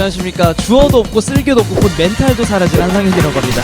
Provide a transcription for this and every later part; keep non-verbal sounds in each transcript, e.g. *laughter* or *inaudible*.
안녕하십니까. 주어도 없고 쓸개도 없고 곧 멘탈도 사라진 한상혁이라고 합니다.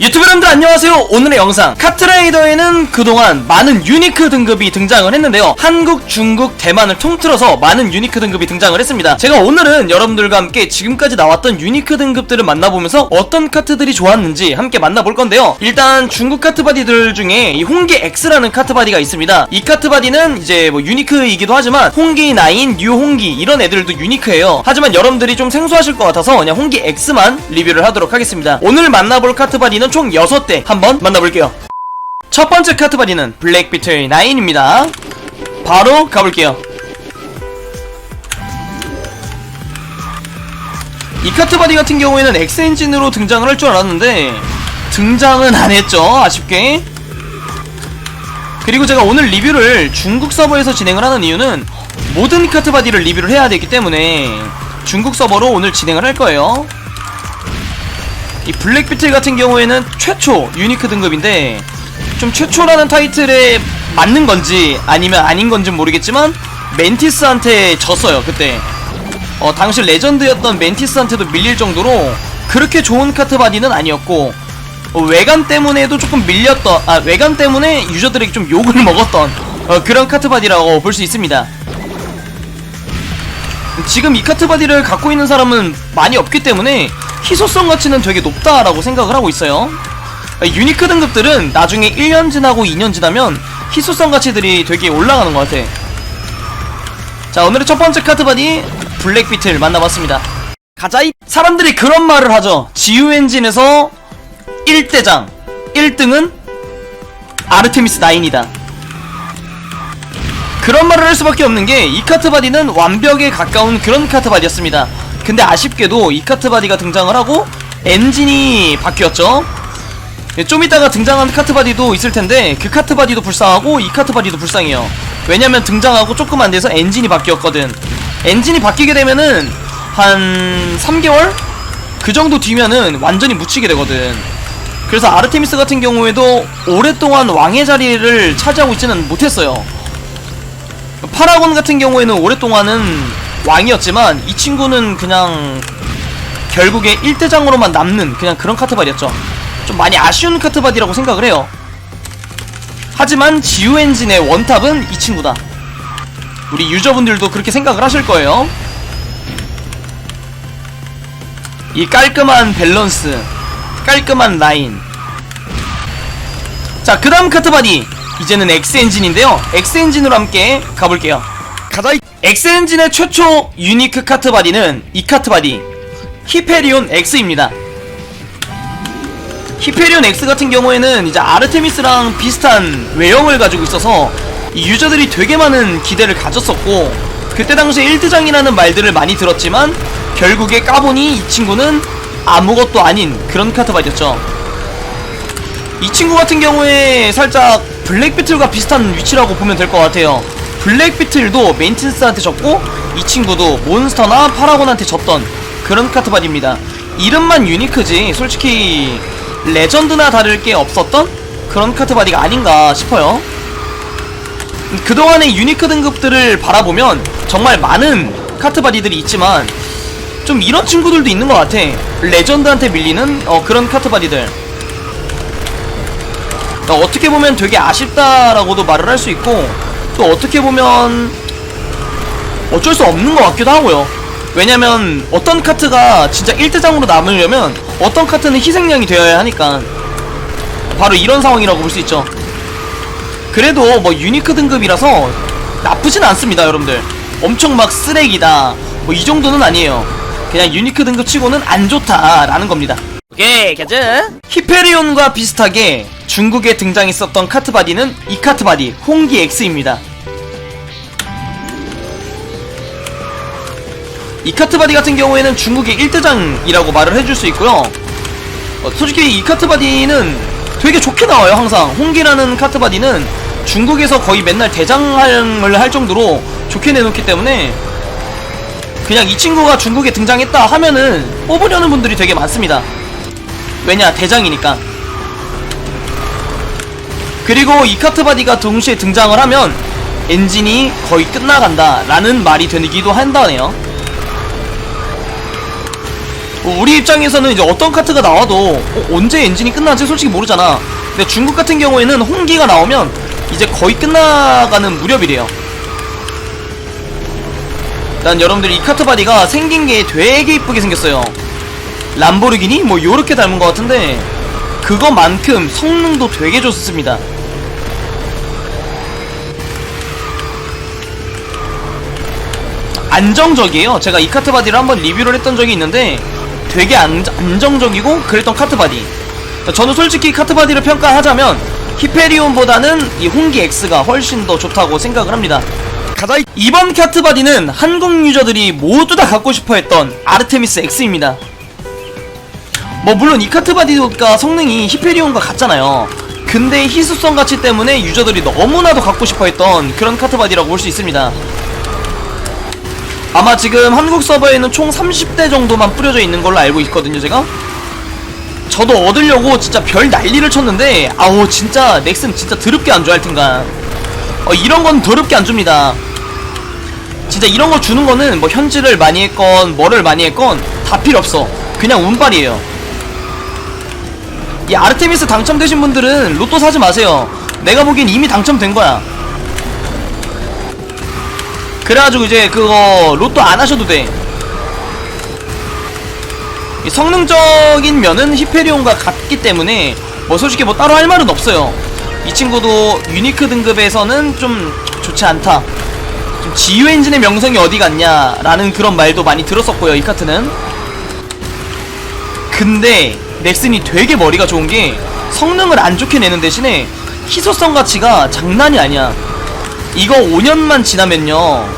유튜브 여러분들 안녕하세요. 오늘의 영상. 카트라이더에는 그동안 많은 유니크 등급이 등장을 했는데요. 한국, 중국, 대만을 통틀어서 많은 유니크 등급이 등장을 했습니다. 제가 오늘은 여러분들과 함께 지금까지 나왔던 유니크 등급들을 만나보면서 어떤 카트들이 좋았는지 함께 만나볼 건데요. 일단 중국 카트바디들 중에 이 홍기 X라는 카트바디가 있습니다. 이 카트바디는 이제 뭐 유니크이기도 하지만 홍기 9, 뉴 홍기 이런 애들도 유니크해요. 하지만 여러분들이 좀 생소하실 것 같아서 그냥 홍기 X만 리뷰를 하도록 하겠습니다. 오늘 만나볼 카트바디는 총 6대 한번 만나볼게요. 첫 번째 카트 바디는 블랙 비틀 9입니다. 바로 가볼게요. 이 카트 바디 같은 경우에는 X엔진으로 등장을 할 줄 알았는데 등장은 안 했죠. 아쉽게. 그리고 제가 오늘 리뷰를 중국 서버에서 진행을 하는 이유는 모든 카트 바디를 리뷰를 해야 되기 때문에 중국 서버로 오늘 진행을 할 거예요 이 블랙비틀 같은 경우에는 최초 유니크 등급인데 좀 최초라는 타이틀에 맞는 건지 아니면 아닌 건지 모르겠지만 멘티스한테 졌어요 그때. 어 당시 레전드였던 멘티스한테도 밀릴 정도로 그렇게 좋은 카트 바디는 아니었고 어, 외관 때문에도 조금 밀렸던 아 외관 때문에 유저들에게 좀 욕을 *laughs* 먹었던 어, 그런 카트 바디라고 볼 수 있습니다. 지금 이 카트 바디를 갖고 있는 사람은 많이 없기 때문에 희소성 가치는 되게 높다라고 생각을 하고 있어요. 유니크 등급들은 나중에 1년 지나고 2년 지나면 희소성 가치들이 되게 올라가는 것 같아. 자, 오늘의 첫 번째 카트바디 블랙비틀 만나봤습니다. 가자이! 사람들이 그런 말을 하죠. 지우 엔진에서 1대장, 1등은 아르테미스 9이다. 그런 말을 할 수밖에 없는 게 이 카트바디는 완벽에 가까운 그런 카트바디였습니다. 근데 아쉽게도 이 카트 바디가 등장을 하고 엔진이 바뀌었죠. 예, 좀 이따가 등장하는 카트 바디도 있을 텐데 그 카트 바디도 불쌍하고 이 카트 바디도 불쌍해요. 왜냐면 등장하고 조금 안 돼서 엔진이 바뀌었거든. 엔진이 바뀌게 되면은 한 3개월? 그 정도 뒤면은 완전히 묻히게 되거든. 그래서 아르테미스 같은 경우에도 오랫동안 왕의 자리를 차지하고 있지는 못했어요. 파라곤 같은 경우에는 오랫동안은 왕이었지만 이 친구는 그냥 결국에 1대장으로만 남는 그냥 그런 카트바디였죠. 좀 많이 아쉬운 카트바디라고 생각을 해요. 하지만 지우 엔진의 원탑은 이 친구다. 우리 유저분들도 그렇게 생각을 하실 거예요. 이 깔끔한 밸런스, 깔끔한 라인. 자, 그 다음 카트바디. 이제는 X엔진인데요. X엔진으로 함께 가볼게요. 가자! X엔진의 최초 유니크 카트 바디는 이 카트 바디. 히페리온 X입니다. 히페리온 X 같은 경우에는 이제 아르테미스랑 비슷한 외형을 가지고 있어서 이 유저들이 되게 많은 기대를 가졌었고 그때 당시에 1대장이라는 말들을 많이 들었지만 결국에 까보니 이 친구는 아무것도 아닌 그런 카트 바디였죠. 이 친구 같은 경우에 살짝 블랙비틀과 비슷한 위치라고 보면 될 것 같아요. 블랙비틀도 메인틴스한테 졌고 이 친구도 몬스터나 파라곤한테 졌던 그런 카트바디입니다. 이름만 유니크지 솔직히 레전드나 다를 게 없었던 그런 카트바디가 아닌가 싶어요. 그동안의 유니크 등급들을 바라보면 정말 많은 카트바디들이 있지만 좀 이런 친구들도 있는 것 같아. 레전드한테 밀리는 어, 그런 카트바디들. 어, 어떻게 보면 되게 아쉽다라고도 말을 할 수 있고 또 어떻게 보면 어쩔 수 없는 것 같기도 하고요. 왜냐면 어떤 카트가 진짜 1대장으로 남으려면 어떤 카트는 희생양이 되어야 하니까 바로 이런 상황이라고 볼 수 있죠. 그래도 뭐 유니크 등급이라서 나쁘진 않습니다, 여러분들. 엄청 막 쓰레기다. 뭐 이 정도는 아니에요. 그냥 유니크 등급 치고는 안 좋다라는 겁니다. 오케이, 가자. 히페리온과 비슷하게 중국에 등장했었던 카트바디는 이 카트바디 홍기 X입니다. 이 카트바디 같은 경우에는 중국의 1대장이라고 말을 해줄 수 있고요. 어, 솔직히 이 카트바디는 되게 좋게 나와요, 항상. 홍기라는 카트바디는 중국에서 거의 맨날 대장을 할 정도로 좋게 내놓기 때문에 그냥 이 친구가 중국에 등장했다 하면은 뽑으려는 분들이 되게 많습니다. 왜냐, 대장이니까. 그리고 이 카트 바디가 동시에 등장을 하면 엔진이 거의 끝나간다 라는 말이 되기도 한다네요 어, 우리 입장에서는 이제 어떤 카트가 나와도 어, 언제 엔진이 끝나지 솔직히 모르잖아. 근데 중국 같은 경우에는 홍기가 나오면 이제 거의 끝나가는 무렵이래요. 난 여러분들 이 카트 바디가 생긴 게 되게 이쁘게 생겼어요. 람보르기니? 뭐 요렇게 닮은 것 같은데 그것만큼 성능도 되게 좋습니다. 안정적이에요. 제가 이 카트 바디를 한번 리뷰를 했던 적이 있는데 되게 안, 안정적이고 그랬던 카트 바디. 저는 솔직히 카트 바디를 평가하자면 히페리온보다는 이 홍기 X가 훨씬 더 좋다고 생각을 합니다. 이번 카트 바디는 한국 유저들이 모두 다 갖고 싶어 했던 아르테미스 X입니다. 뭐 물론 이 카트 바디가 성능이 히페리온과 같잖아요. 근데 희소성 가치 때문에 유저들이 너무나도 갖고 싶어 했던 그런 카트 바디라고 볼 수 있습니다 아마 지금 한국 서버에는 총 30대 정도만 뿌려져 있는 걸로 알고 있거든요 제가. 저도 얻으려고 진짜 별 난리를 쳤는데 아우 진짜 넥슨 진짜 더럽게 안줘 하여튼간 어 이런 건 더럽게 안 줍니다. 진짜 이런 거 주는 거는 뭐 현질을 많이 했건 뭐를 많이 했건 다 필요 없어. 그냥 운빨이에요. 이 아르테미스 당첨되신 분들은 로또 사지 마세요. 내가 보기엔 이미 당첨된 거야 그래가지고 이제 그거 로또 안 하셔도 돼. 이 성능적인 면은 히페리온과 같기 때문에 뭐 솔직히 뭐 따로 할 말은 없어요. 이 친구도 유니크 등급에서는 좀 좋지 않다. 좀 지유 엔진의 명성이 어디 갔냐 라는 그런 말도 많이 들었었고요. 이 카트는. 근데 넥슨이 되게 머리가 좋은 게 성능을 안 좋게 내는 대신에 희소성 가치가 장난이 아니야. 이거 5년만 지나면요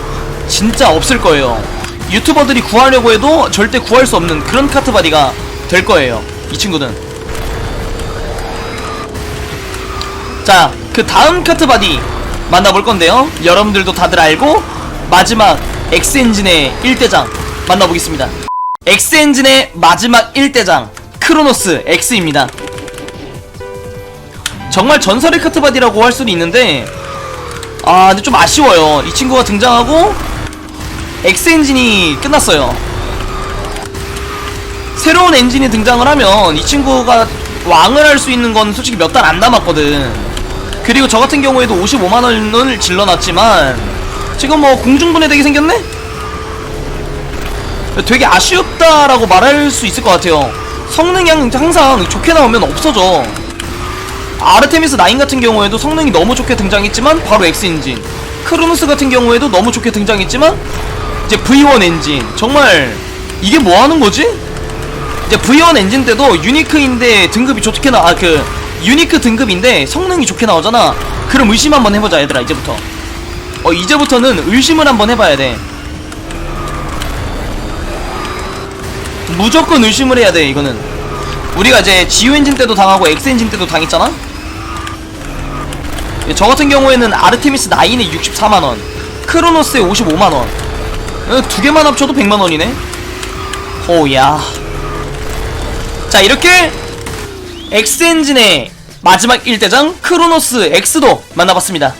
진짜 없을 거예요. 유튜버들이 구하려고 해도 절대 구할 수 없는 그런 카트 바디가 될 거예요 이 친구는. 자 그 다음 카트 바디 만나볼 건데요. 여러분들도 다들 알고 마지막 엑스엔진의 1대장 만나보겠습니다. 엑스엔진의 마지막 1대장 크로노스 X입니다. 정말 전설의 카트 바디라고 할 수는 있는데 아 근데 좀 아쉬워요. 이 친구가 등장하고 X 엔진이 끝났어요. 새로운 엔진이 등장을 하면 이 친구가 왕을 할 수 있는 건 솔직히 몇 달 안 남았거든. 그리고 저 같은 경우에도 55만원을 질러놨지만 지금 뭐 공중분해되게 생겼네? 되게 아쉬웠다라고 말할 수 있을 것 같아요. 성능이 항상 좋게 나오면 없어져 아르테미스 9 같은 경우에도 성능이 너무 좋게 등장했지만 바로 X 엔진 크로노스 같은 경우에도 너무 좋게 등장했지만 이제 V1 엔진 정말 이게 뭐 하는 거지? 이제 V1 엔진 때도 유니크인데 등급이 좋게 나, 아, 그, 유니크 등급인데 성능이 좋게 나오잖아. 그럼 의심 한번 해보자, 얘들아, 이제부터. 어, 이제부터는 의심을 한번 해봐야 돼. 무조건 의심을 해야 돼, 이거는. 우리가 이제 지우 엔진 때도 당하고 X 엔진 때도 당했잖아? 예, 저 같은 경우에는 아르테미스 9에 64만원, 크로노스에 55만원. 어, 두 개만 합쳐도 100만원이네? 호야. 자, 이렇게 X 엔진의 마지막 1대장 크로노스 X도 만나봤습니다.